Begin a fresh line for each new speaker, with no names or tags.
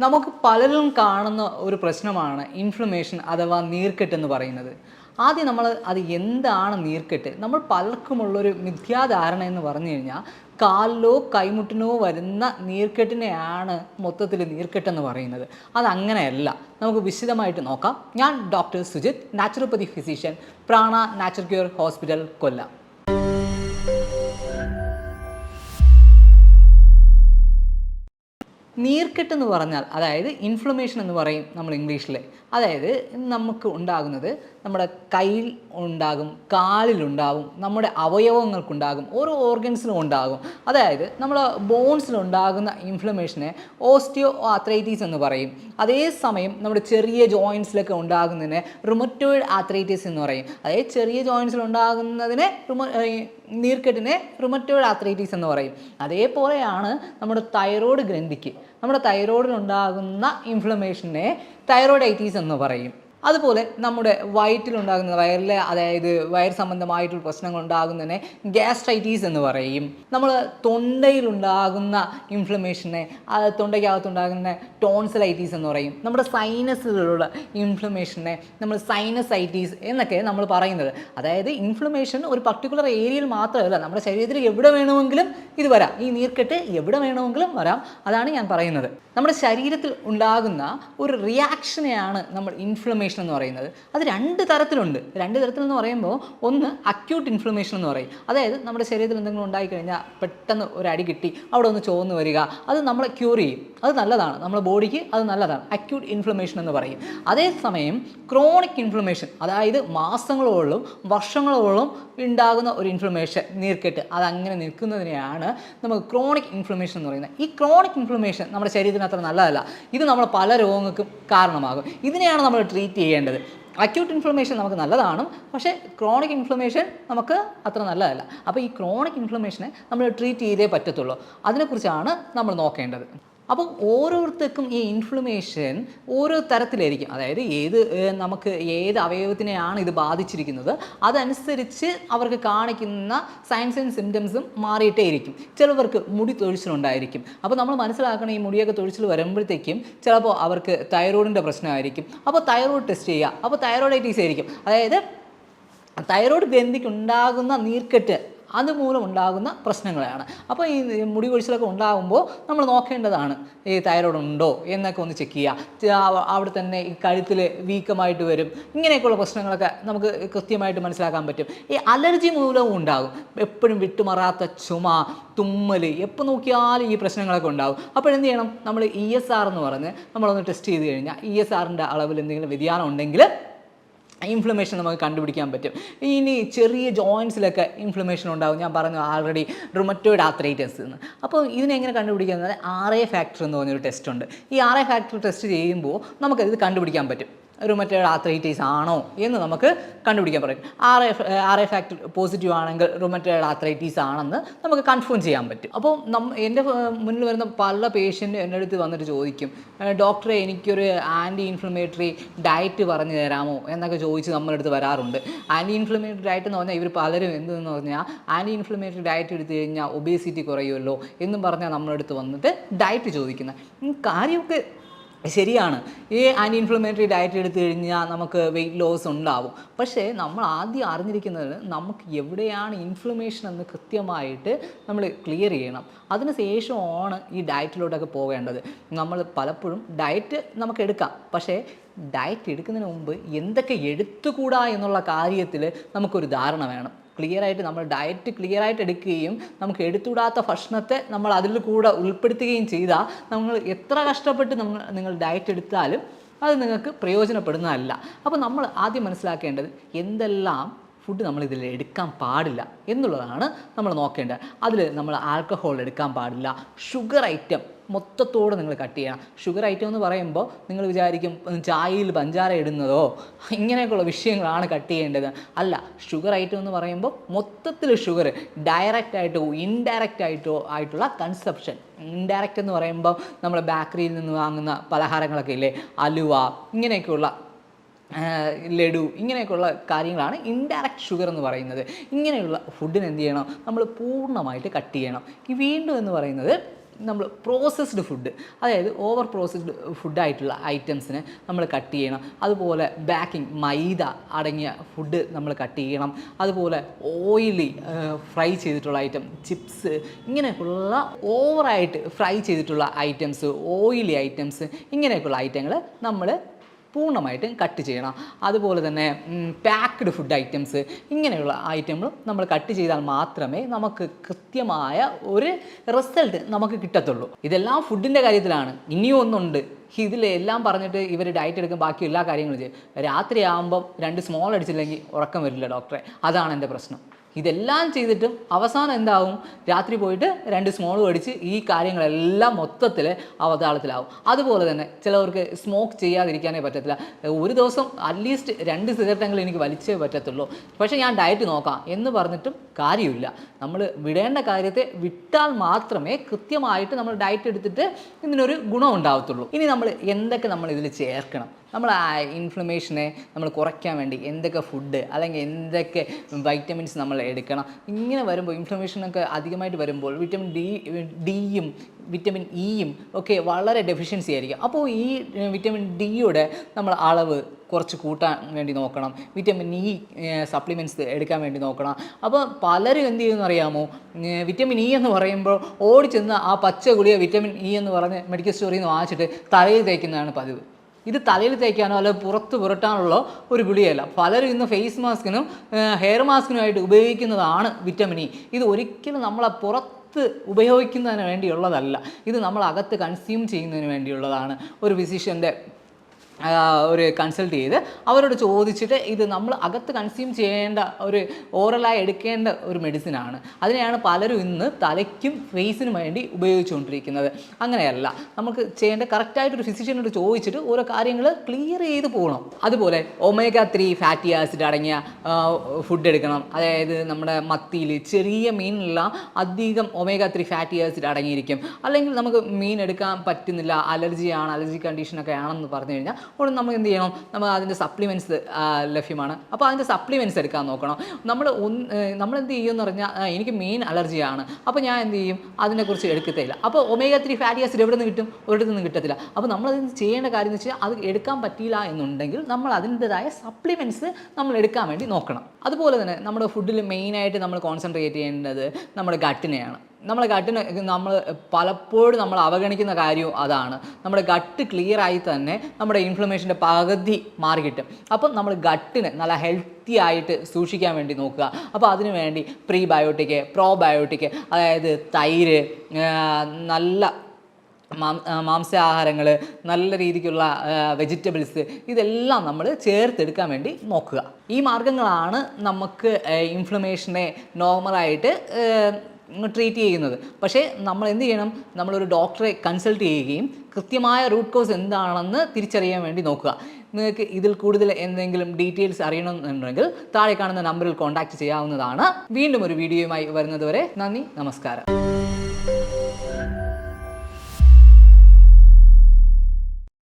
നമുക്ക് പലരും കാണുന്ന ഒരു പ്രശ്നമാണ് ഇൻഫ്ലമേഷൻ അഥവാ നീർക്കെട്ട് എന്ന് പറയുന്നത്. ആദ്യം നമ്മൾ അത് എന്താണ് നീർക്കെട്ട്? നമ്മൾ പലർക്കുമുള്ളൊരു മിഥ്യാധാരണ എന്ന് പറഞ്ഞു കഴിഞ്ഞാൽ കാലിലോ കൈമുട്ടിനോ വരുന്ന നീർക്കെട്ടിനെയാണ് മൊത്തത്തിൽ നീർക്കെട്ടെന്ന് പറയുന്നത്. അതങ്ങനെയല്ല നമുക്ക് വിശദമായിട്ട് നോക്കാം. ഞാൻ doctor Sujith naturopathy physician Prana natural cure hospital Kollam. നീർക്കെട്ട് എന്ന് പറഞ്ഞാൽ അതായത് ഇൻഫ്ലമേഷൻ എന്ന് പറയും നമ്മൾ ഇംഗ്ലീഷിൽ അതായത് നമുക്ക് ഉണ്ടാകുന്നത് നമ്മുടെ കയ്യിൽ ഉണ്ടാകും കാലിലുണ്ടാകും നമ്മുടെ അവയവങ്ങൾക്കുണ്ടാകും ഓരോ ഓർഗൻസിനും ഉണ്ടാകും. അതായത് നമ്മുടെ ബോൺസിലുണ്ടാകുന്ന ഇൻഫ്ലമേഷനെ ഓസ്റ്റിയോ ആത്രൈറ്റീസ് എന്ന് പറയും. അതേസമയം നമ്മുടെ ചെറിയ ജോയിൻസിലൊക്കെ ഉണ്ടാകുന്നതിനെ റുമറ്റോയിഡ് ആത്രൈറ്റീസ് എന്ന് പറയും. അതായത് ചെറിയ ജോയിൻസിലുണ്ടാകുന്നതിനെ റുമ നീർക്കെട്ടിനെ റുമറ്റോയിഡ് ആത്രൈറ്റീസ് എന്ന് പറയും. അതേപോലെയാണ് നമ്മുടെ തൈറോയ്ഡ് ഗ്രന്ഥിക്ക്. നമ്മുടെ തൈറോയിഡിനുണ്ടാകുന്ന ഇൻഫ്ലമേഷനെ തൈറോയിഡൈറ്റീസ് എന്ന് പറയും. അതുപോലെ നമ്മുടെ വയറ്റിലുണ്ടാകുന്ന വയറിലെ അതായത് വയർ സംബന്ധമായിട്ടുള്ള പ്രശ്നങ്ങൾ ഉണ്ടാകുന്നതിനെ ഗ്യാസ്ട്രൈറ്റീസ് എന്ന് പറയും. നമ്മൾ തൊണ്ടയിലുണ്ടാകുന്ന ഇൻഫ്ലമേഷനെ തൊണ്ടയ്ക്കകത്തുണ്ടാകുന്ന ടോൺസലൈറ്റീസ് എന്ന് പറയും. നമ്മുടെ സൈനസിലുള്ള ഇൻഫ്ലമേഷനെ നമ്മൾ സൈനസൈറ്റീസ് എന്നൊക്കെ നമ്മൾ പറയുന്നത്. അതായത് ഇൻഫ്ലമേഷൻ ഒരു പർട്ടിക്കുലർ ഏരിയയിൽ മാത്രമല്ല നമ്മുടെ ശരീരത്തിൽ എവിടെ വേണമെങ്കിലും ഇത് വരാം. ഈ നീർക്കെട്ട് എവിടെ വേണമെങ്കിലും വരാം. അതാണ് ഞാൻ പറയുന്നത്. നമ്മുടെ ശരീരത്തിൽ ഉണ്ടാകുന്ന ഒരു റിയാക്ഷനെയാണ് നമ്മൾ ഇൻഫ്ലമേഷൻ എന്ന് പറയുന്നത്. അത് രണ്ട് തരത്തിലുണ്ട്. രണ്ട് തരത്തിലെന്ന് പറയുമ്പോൾ ഒന്ന് അക്യൂട്ട് ഇൻഫ്ലമേഷൻ എന്ന് പറയും. അതായത് നമ്മുടെ ശരീരത്തിൽ എന്തെങ്കിലും ഉണ്ടായിക്കഴിഞ്ഞാൽ പെട്ടെന്ന് ഒരു അടി കിട്ടി അവിടെ ഒന്ന് ചുവന്ന് വരിക അത് നമ്മളെ ക്യൂർ ചെയ്യും. അത് നല്ലതാണ്. നമ്മുടെ ബോഡിക്ക് അത് നല്ലതാണ്. അക്യൂട്ട് ഇൻഫ്ലമേഷൻ എന്ന് പറയും. അതേസമയം ക്രോണിക് ഇൻഫ്ലമേഷൻ അതായത് മാസങ്ങളോളം വർഷങ്ങളോളം ഉണ്ടാകുന്ന ഒരു ഇൻഫ്ലമേഷൻ നീർക്കെട്ട് അതങ്ങനെ നിൽക്കുന്നതിനെയാണ് നമുക്ക് ക്രോണിക് ഇൻഫ്ലമേഷൻ എന്ന് പറയുന്നത്. ഈ ക്രോണിക് ഇൻഫ്ലമേഷൻ നമ്മുടെ ശരീരത്തിന് അത്ര നല്ലതല്ല. ഇത് നമ്മൾ പല രോഗങ്ങൾക്കും കാരണമാകും. ഇതിനെയാണ് നമ്മൾ ട്രീറ്റ് ചെയ്യേണ്ടത്. അക്യൂട്ട് ഇൻഫ്ലമേഷൻ നമുക്ക് നല്ലതാണ് പക്ഷേ ക്രോണിക് ഇൻഫ്ലമേഷൻ നമുക്ക് അത്ര നല്ലതല്ല. അപ്പോൾ ഈ ക്രോണിക് ഇൻഫ്ലമേഷനെ നമ്മൾ ട്രീറ്റ് ചെയ്തേ പറ്റത്തുള്ളൂ. അതിനെക്കുറിച്ചാണ് നമ്മൾ നോക്കേണ്ടത്. അപ്പോൾ ഓരോരുത്തർക്കും ഈ ഇൻഫ്ലമേഷൻ ഓരോ തരത്തിലായിരിക്കും. അതായത് ഏത് നമുക്ക് ഏത് അവയവത്തിനെയാണ് ഇത് ബാധിച്ചിരിക്കുന്നത് അതനുസരിച്ച് അവർക്ക് കാണിക്കുന്ന സയൻസ് ആൻഡ് സിംറ്റംസും മാറിയിട്ടേ ഇരിക്കും ചിലവർക്ക് മുടി തൊഴിച്ചിലുണ്ടായിരിക്കും. അപ്പോൾ നമ്മൾ മനസ്സിലാക്കണം ഈ മുടിയൊക്കെ തൊഴിച്ചിൽ വരുമ്പോഴത്തേക്കും ചിലപ്പോൾ അവർക്ക് തൈറോയിഡിന്റെ പ്രശ്നമായിരിക്കും. അപ്പോൾ തൈറോയിഡ് ടെസ്റ്റ് ചെയ്യുക. അപ്പോൾ തൈറോയിഡൈറ്റീസ് ആയിരിക്കും. അതായത് തൈറോയ്ഡ് ഗ്രന്ഥിക്ക് ഉണ്ടാകുന്ന നീർക്കെട്ട് അതുമൂലം ഉണ്ടാകുന്ന പ്രശ്നങ്ങളാണ് അപ്പോൾ ഈ മുടി കൊഴിച്ചിലൊക്കെ ഉണ്ടാകുമ്പോൾ നമ്മൾ നോക്കേണ്ടതാണ് ഈ തൈറോയ്ഡ് ഉണ്ടോ എന്നൊക്കെ ഒന്ന് ചെക്ക് ചെയ്യുക. അവിടെ തന്നെ ഈ കഴുത്തിൽ വീക്കമായിട്ട് വരും. ഇങ്ങനെയൊക്കെയുള്ള പ്രശ്നങ്ങളൊക്കെ നമുക്ക് കൃത്യമായിട്ട് മനസ്സിലാക്കാൻ പറ്റും. ഈ അലർജി മൂലവും ഉണ്ടാകും. എപ്പോഴും വിട്ടുമാറാത്ത ചുമ തുമ്മൽ എപ്പോൾ നോക്കിയാലും ഈ പ്രശ്നങ്ങളൊക്കെ ഉണ്ടാകും. അപ്പോൾ എന്ത് ചെയ്യണം? നമ്മൾ ഇ എസ് ആർ എന്ന് പറഞ്ഞ് നമ്മളൊന്ന് ടെസ്റ്റ് ചെയ്ത് കഴിഞ്ഞാൽ ഇ എസ് ആറിന്റെ അളവിൽ എന്തെങ്കിലും വ്യതിയാനം ഉണ്ടെങ്കിൽ ഇൻഫ്ലമേഷൻ നമുക്ക് കണ്ടുപിടിക്കാൻ പറ്റും. ഇനി ചെറിയ ജോയിൻസിലൊക്കെ ഇൻഫ്ലമേഷൻ ഉണ്ടാകും ഞാൻ പറഞ്ഞു ആൾറെഡി റുമറ്റോയിഡ് ആത്രൈറ്റസ് എന്ന്. അപ്പോൾ ഇതിനെങ്ങനെ കണ്ടുപിടിക്കുന്നത് ആർ എ ഫാക്ടർ എന്ന് പറഞ്ഞൊരു ടെസ്റ്റ് ഉണ്ട്. ഈ ആർ എ ഫാക്ടർ ടെസ്റ്റ് ചെയ്യുമ്പോൾ നമുക്കത് കണ്ടുപിടിക്കാൻ പറ്റും. റുമറ്റോയിഡ് ആത്രൈറ്റീസ് ആണോ എന്ന് നമുക്ക് കണ്ടുപിടിക്കാൻ പറയും. R A R A factor positive ആണെങ്കിൽ റുമറ്റോയിഡ് ആത്രൈറ്റീസ് ആണെന്ന് നമുക്ക് കൺഫേം ചെയ്യാൻ പറ്റും. അപ്പോൾ നം എന്റെ മുന്നിൽ വരുന്ന പല പേഷ്യന്റ് എന്റെ അടുത്ത് വന്നിട്ട് ചോദിക്കും "ഏർ, ഡോക്ടറെ എനിക്കൊരു ആന്റി ഇൻഫ്ലമേറ്ററി ഡയറ്റ് പറഞ്ഞു തരാമോ? എന്നൊക്കെ ചോദിച്ച് നമ്മുടെ അടുത്ത് വരാറുണ്ട്. ആന്റി ഇൻഫ്ലമേറ്ററി ഡയറ്റ് എന്ന് പറഞ്ഞാൽ ഇവർ പലരും എന്തെന്ന് പറഞ്ഞാൽ ആന്റി ഇൻഫ്ലമേറ്ററി ഡയറ്റ് എടുത്തു കഴിഞ്ഞാൽ ഒബേസിറ്റി കുറയുമല്ലോ എന്നും പറഞ്ഞാൽ നമ്മുടെ അടുത്ത് വന്നിട്ട് ഡയറ്റ് ചോദിക്കുന്നത്. കാര്യമൊക്കെ ശരിയാണ്. ഈ ആന്റി ഇൻഫ്ലമേറ്ററി ഡയറ്റ് എടുത്തു കഴിഞ്ഞാൽ നമുക്ക് വെയിറ്റ് ലോസ് ഉണ്ടാവും. പക്ഷേ നമ്മൾ ആദ്യം അറിഞ്ഞിരിക്കുന്നത് നമുക്ക് എവിടെയാണ് ഇൻഫ്ലമേഷൻ എന്ന് കൃത്യമായിട്ട് നമ്മൾ ക്ലിയർ ചെയ്യണം. അതിന് ശേഷമാണ് ഈ ഡയറ്റിലോട്ടൊക്കെ പോകേണ്ടത് നമ്മൾ പലപ്പോഴും ഡയറ്റ് നമുക്ക് എടുക്കാം. പക്ഷേ ഡയറ്റ് എടുക്കുന്നതിന് മുമ്പ് എന്തൊക്കെ എടുത്തുകൂടാ എന്നുള്ള കാര്യത്തിൽ നമുക്കൊരു ധാരണ വേണം. ക്ലിയർ ആയിട്ട് നമ്മൾ ഡയറ്റ് ക്ലിയർ ആയിട്ട് എടുക്കുകയും നമുക്ക് എടുത്തുവിടാത്ത ഭക്ഷണത്തെ നമ്മൾ അതിൽ കൂടെ ഉൾപ്പെടുത്തുകയും ചെയ്താൽ നമ്മൾ എത്ര കഷ്ടപ്പെട്ട് നമ്മൾ നിങ്ങൾ ഡയറ്റ് എടുത്താലും അത് നിങ്ങൾക്ക് പ്രയോജനപ്പെടുന്നതല്ല. അപ്പോൾ നമ്മൾ ആദ്യം മനസ്സിലാക്കേണ്ടത് എന്തെല്ലാം ഫുഡ് നമ്മൾ ഇതിൽ എടുക്കാൻ പാടില്ല എന്നുള്ളതാണ് നമ്മൾ നോക്കേണ്ടത്. അതിൽ നമ്മൾ ആൽക്കഹോൾ എടുക്കാൻ പാടില്ല. ഷുഗർ ഐറ്റം മൊത്തത്തോടെ നിങ്ങൾ കട്ട് ചെയ്യണം. ഷുഗർ ഐറ്റം എന്ന് പറയുമ്പോൾ നിങ്ങൾ വിചാരിക്കും ചായയിൽ പഞ്ചാര ഇടുന്നതോ ഇങ്ങനെയൊക്കെയുള്ള വിഷയങ്ങളാണ് കട്ട് ചെയ്യേണ്ടത്. അല്ല ഷുഗർ ഐറ്റം എന്ന് പറയുമ്പോൾ മൊത്തത്തിൽ ഷുഗർ ഡയറക്റ്റ് ആയിട്ടോ ഇൻഡയറക്റ്റ് ആയിട്ടോ ആയിട്ടുള്ള കൺസെപ്ഷൻ ഇൻഡയറക്റ്റ് എന്ന് പറയുമ്പോൾ നമ്മൾ ബേക്കറിയിൽ നിന്ന് വാങ്ങുന്ന പലഹാരങ്ങളൊക്കെ ഇല്ലേ? അലുവ ഇങ്ങനെയൊക്കെയുള്ള ലഡു ഇങ്ങനെയൊക്കെയുള്ള കാര്യങ്ങളാണ് ഇൻഡയറക്റ്റ് ഷുഗർ എന്ന് പറയുന്നത്. ഇങ്ങനെയുള്ള ഫുഡിന് എന്ത് ചെയ്യണം? നമ്മൾ പൂർണമായിട്ട് കട്ട് ചെയ്യണം. ഈ വീണ്ടും എന്ന് പറയുന്നത് നമ്മൾ പ്രോസസ്ഡ് ഫുഡ് അതായത് ഓവർ പ്രോസസ്ഡ് ഫുഡായിട്ടുള്ള ഐറ്റംസിനെ നമ്മൾ കട്ട് ചെയ്യണം. അതുപോലെ ബേക്കിംഗ് മൈദ അടങ്ങിയ ഫുഡ് നമ്മൾ കട്ട് ചെയ്യണം. അതുപോലെ ഓയിലി ഫ്രൈ ചെയ്തിട്ടുള്ള ഐറ്റം ചിപ്സ് ഇങ്ങനെയൊക്കെയുള്ള ഓവറായിട്ട് ഫ്രൈ ചെയ്തിട്ടുള്ള ഐറ്റംസ് ഓയിലി ഐറ്റംസ് ഇങ്ങനെയൊക്കെയുള്ള ഐറ്റങ്ങൾ നമ്മൾ പൂർണമായിട്ടും കട്ട് ചെയ്യണം. അതുപോലെ തന്നെ പാക്ക്ഡ് ഫുഡ് ഐറ്റംസ് ഇങ്ങനെയുള്ള ഐറ്റങ്ങളും നമ്മൾ കട്ട് ചെയ്താൽ മാത്രമേ നമുക്ക് കൃത്യമായ ഒരു റിസൾട്ട് നമുക്ക് കിട്ടത്തുള്ളൂ. ഇതെല്ലാം ഫുഡിന്റെ കാര്യത്തിലാണ്. ഇനിയും ഒന്നുണ്ട്. ഇതിലെല്ലാം പറഞ്ഞിട്ട് ഇവർ ഡയറ്റ് എടുക്കും ബാക്കി എല്ലാ കാര്യങ്ങളും ചെയ്യും. രാത്രി ആകുമ്പം രണ്ട് സ്മോൾ അടിച്ചില്ലെങ്കിൽ ഉറക്കം വരില്ല ഡോക്ടറെ അതാണ് എന്റെ പ്രശ്നം. ഇതെല്ലാം ചെയ്തിട്ടും അവസാനം എന്താവും? രാത്രി പോയിട്ട് രണ്ട് സ്മോൾ അടിച്ച് ഈ കാര്യങ്ങളെല്ലാം മൊത്തത്തിൽ അവതാളത്തിലാവും. അതുപോലെ തന്നെ ചിലവർക്ക് സ്മോക്ക് ചെയ്യാതിരിക്കാനേ പറ്റത്തില്ല. ഒരു ദിവസം അറ്റ്ലീസ്റ്റ് രണ്ട് സിഗരറ്റെങ്കിലും എനിക്ക് വലിച്ചേ പറ്റത്തുള്ളൂ. പക്ഷേ ഞാൻ ഡയറ്റ് നോക്കാം എന്ന് പറഞ്ഞിട്ടും കാര്യമില്ല. നമ്മൾ വിടേണ്ട കാര്യത്തെ വിട്ടാൽ മാത്രമേ കൃത്യമായിട്ട് നമ്മൾ ഡയറ്റ് എടുത്തിട്ട് ഇതിനൊരു ഗുണം ഉണ്ടാവത്തുള്ളൂ. ഇനി നമ്മൾ എന്തൊക്കെ നമ്മൾ ഇതിൽ ചേർക്കണം? നമ്മൾ ആ ഇൻഫ്ലമേഷനെ നമ്മൾ കുറയ്ക്കാൻ വേണ്ടി എന്തൊക്കെ ഫുഡ് അല്ലെങ്കിൽ എന്തൊക്കെ വൈറ്റമിൻസ് നമ്മൾ എടുക്കണം. ഇങ്ങനെ വരുമ്പോൾ ഇൻഫ്ലമേഷനൊക്കെ അധികമായിട്ട് വരുമ്പോൾ വിറ്റമിൻ ഡി ഡിയും വിറ്റമിൻ ഇയും ഒക്കെ വളരെ ഡെഫിഷ്യൻസി ആയിരിക്കും. അപ്പോൾ ഈ വിറ്റമിൻ ഡിയുടെ നമ്മൾ അളവ് കുറച്ച് കൂട്ടാൻ വേണ്ടി നോക്കണം. വിറ്റമിൻ ഇ സപ്ലിമെന്റ്സ് എടുക്കാൻ വേണ്ടി നോക്കണം. അപ്പോൾ പലരും എന്ത് ചെയ്യുമെന്ന് അറിയാമോ? വിറ്റമിൻ ഇ എന്ന് പറയുമ്പോൾ ഓടിച്ചെന്ന് ആ പച്ച ഗുളിക വിറ്റമിൻ ഇ എന്ന് പറഞ്ഞ് മെഡിക്കൽ സ്റ്റോറിൽ നിന്ന് വാങ്ങിച്ചിട്ട് തലയിൽ തേക്കുന്നതാണ് പതിവ്. ഇത് തലയിൽ തേക്കാനോ അല്ലെങ്കിൽ പുറത്ത് പുരട്ടാനുള്ള ഒരു ഗുളിയല്ല പലരും ഇന്ന് ഫേസ് മാസ്കിനും ഹെയർ മാസ്കിനുമായിട്ട് ഉപയോഗിക്കുന്നതാണ് വിറ്റമിൻ ഇ ഇത് ഒരിക്കലും നമ്മളെ പുറത്ത് ഉപയോഗിക്കുന്നതിന് വേണ്ടിയുള്ളതല്ല. ഇത് നമ്മൾ അകത്ത് കൺസ്യൂം ചെയ്യുന്നതിന് വേണ്ടിയുള്ളതാണ്. ഒരു ഫിസിഷ്യന്റെ ഒരു കൺസൾട്ട് ചെയ്ത് അവരോട് ചോദിച്ചിട്ട് ഇത് നമ്മൾ അകത്ത് കൺസ്യൂം ചെയ്യേണ്ട ഒരു ഓറലായി എടുക്കേണ്ട ഒരു മെഡിസിനാണ് അതിനെയാണ് പലരും ഇന്ന് തലയ്ക്കും ഫേസിനും വേണ്ടി ഉപയോഗിച്ചുകൊണ്ടിരിക്കുന്നത്. അങ്ങനെയല്ല നമുക്ക് ചെയ്യേണ്ട കറക്റ്റായിട്ടൊരു ഫിസിഷ്യനോട് ചോദിച്ചിട്ട് ഓരോ കാര്യങ്ങൾ ക്ലിയർ ചെയ്ത് പോകണം. അതുപോലെ ഒമേഗ ത്രീ ഫാറ്റി ആസിഡ് അടങ്ങിയ ഫുഡ് എടുക്കണം. അതായത് നമ്മുടെ മത്തിയിൽ ചെറിയ മീനിലെല്ലാം അധികം ഒമേഗ ത്രീ ഫാറ്റി ആസിഡ് അടങ്ങിയിരിക്കും. അല്ലെങ്കിൽ നമുക്ക് മീൻ എടുക്കാൻ പറ്റുന്നില്ല അലർജിയാണ് അലർജി കണ്ടീഷനൊക്കെ ആണെന്ന് പറഞ്ഞു കഴിഞ്ഞാൽ ഉടൻ നമ്മൾ എന്ത് ചെയ്യണം? നമ്മൾ അതിന്റെ സപ്ലിമെന്റ്സ് ലഭ്യമാണ്. അപ്പോൾ അതിന്റെ സപ്ലിമെന്റ്സ് എടുക്കാൻ നോക്കണം. നമ്മൾ ഒന്ന് നമ്മൾ എന്ത് ചെയ്യുമെന്ന് പറഞ്ഞാൽ എനിക്ക് മെയിൻ അലർജിയാണ് അപ്പോൾ ഞാൻ എന്ത് ചെയ്യും? അതിനെക്കുറിച്ച് എടുക്കത്തില്ല. അപ്പോൾ ഒമേഗ ത്രീ ഫാറ്റി ആസിഡ് എവിടെ നിന്ന് കിട്ടും? ഒരിടത്തു നിന്ന് കിട്ടത്തില്ല. അപ്പോൾ നമ്മൾ അതിന് ചെയ്യേണ്ട കാര്യം എന്ന് വെച്ചാൽ അത് എടുക്കാൻ പറ്റിയില്ല എന്നുണ്ടെങ്കിൽ നമ്മൾ അതിന്റെതായ സപ്ലിമെന്റ്സ് നമ്മൾ എടുക്കാൻ വേണ്ടി നോക്കണം. അതുപോലെ തന്നെ നമ്മുടെ ഫുഡിൽ മെയിനായിട്ട് നമ്മൾ കോൺസെൻട്രേറ്റ് ചെയ്യേണ്ടത് നമ്മുടെ ഗട്ടിനെയാണ് നമ്മുടെ ഗട്ടിന് നമ്മൾ പലപ്പോഴും നമ്മൾ അവഗണിക്കുന്ന കാര്യവും അതാണ്. നമ്മുടെ ഗട്ട് ക്ലിയർ ആയി തന്നെ നമ്മുടെ ഇൻഫ്ലമേഷന്റെ പകുതി മാറി കിട്ടും. അപ്പം നമ്മൾ ഗട്ടിന് നല്ല ഹെൽത്തി ആയിട്ട് സൂക്ഷിക്കാൻ വേണ്ടി നോക്കുക. അപ്പോൾ അതിനു വേണ്ടി പ്രീബയോട്ടിക് പ്രോബയോട്ടിക് അതായത് തൈര് നല്ല മാംസാഹാരങ്ങൾ നല്ല രീതിക്കുള്ള വെജിറ്റബിൾസ് ഇതെല്ലാം നമ്മൾ ചേർത്തെടുക്കാൻ വേണ്ടി നോക്കുക. ഈ മാർഗങ്ങളാണ് നമുക്ക് ഇൻഫ്ലമേഷനെ നോർമലായിട്ട് ട്രീറ്റ് ചെയ്യുന്നത്. പക്ഷേ നമ്മൾ എന്ത് ചെയ്യണം? നമ്മളൊരു ഡോക്ടറെ കൺസൾട്ട് ചെയ്യുകയും കൃത്യമായ റൂട്ട് കോസ് എന്താണെന്ന് തിരിച്ചറിയാൻ വേണ്ടി നോക്കുക. നിങ്ങൾക്ക് ഇതിൽ കൂടുതൽ എന്തെങ്കിലും ഡീറ്റെയിൽസ് അറിയണമെന്നുണ്ടെങ്കിൽ താഴെ കാണുന്ന നമ്പറിൽ കോൺടാക്റ്റ് ചെയ്യാവുന്നതാണ്. വീണ്ടും ഒരു വീഡിയോയുമായി വരുന്നതുവരെ നന്ദി നമസ്കാരം.